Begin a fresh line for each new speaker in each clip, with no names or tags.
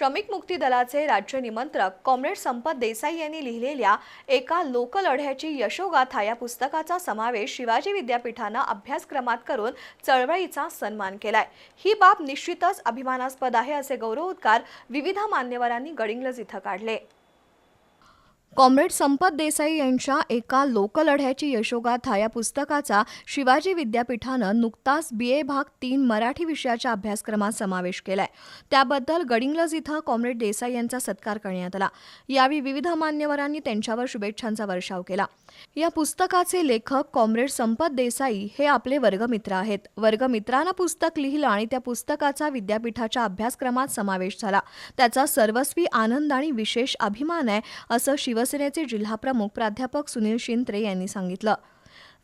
श्रमिक मुक्ती दलाचे राज्य निमंत्रक कॉम्रेड संपत देसाई यांनी लिहिलेल्या एका लोकलढ्याची यशोगाथा या पुस्तकाचा समावेश शिवाजी विद्यापीठानं अभ्यासक्रमात करून चळवळीचा सन्मान केलाय. ही बाब निश्चितच अभिमानास्पद आहे असे गौरवोद्गार विविध मान्यवरांनी गडिंग्लज इथं काढले. कॉम्रेड संपत देसाई यांच्या एका लोकलढ्याची यशोगाथा या पुस्तकाचा शिवाजी विद्यापीठानं नुकताच बी ए भाग तीन मराठी विषयाच्या अभ्यासक्रमात समावेश केलाय. त्याबद्दल गडिंग्लज इथं कॉम्रेड देसाई यांचा सत्कार करण्यात आला. यावेळी विविध मान्यवरांनी त्यांच्यावर शुभेच्छांचा वर्षाव केला. या पुस्तकाचे लेखक कॉम्रेड संपत देसाई हे आपले वर्गमित्र आहेत. वर्गमित्रानं पुस्तक लिहिलं आणि त्या पुस्तकाचा विद्यापीठाच्या अभ्यासक्रमात समावेश झाला. त्याचा सर्वस्वी आनंद आणि विशेष अभिमान आहे असं शिवसेनेचे जिल्हाप्रमुख प्राध्यापक सुनील शिंत्रे यांनी सांगितलं.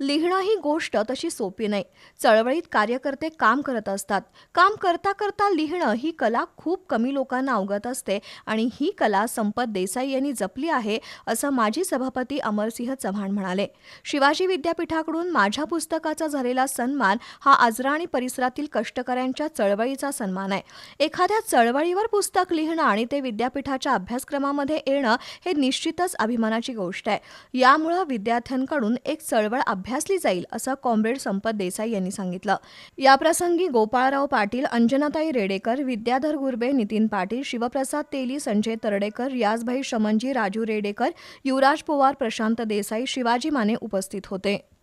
लिहिणं ही गोष्ट तशी सोपी नाही. चळवळीत कार्यकर्ते काम करत असतात. काम करता करता लिहिणं ही कला खूप कमी लोकांना अवगत असते आणि ही कला संपत देसाई यांनी जपली आहे असं माजी सभापती अमरसिंह चव्हाण म्हणाले. शिवाजी विद्यापीठाकडून माझ्या पुस्तकाचा झालेला सन्मान हा आजरा आणि परिसरातील कष्टकऱ्यांच्या चळवळीचा सन्मान आहे. एखाद्या चळवळीवर पुस्तक लिहिणं आणि ते विद्यापीठाच्या अभ्यासक्रमामध्ये येणं हे निश्चितच अभिमानाची गोष्ट आहे. यामुळं विद्यार्थ्यांकडून एक चळवळ अभ्यासली जाईल असं कॉम्रेड संपत देसाई यांनी सांगितलं. याप्रसंगी गोपाळराव पाटील अंजनाताई रेडेकर विद्याधर गुर्बे नितीन पाटील शिवप्रसाद तेली संजय तरडेकर यासभाई शमनजी राजू रेडेकर युवराज पवार प्रशांत देसाई शिवाजी माने उपस्थित होते.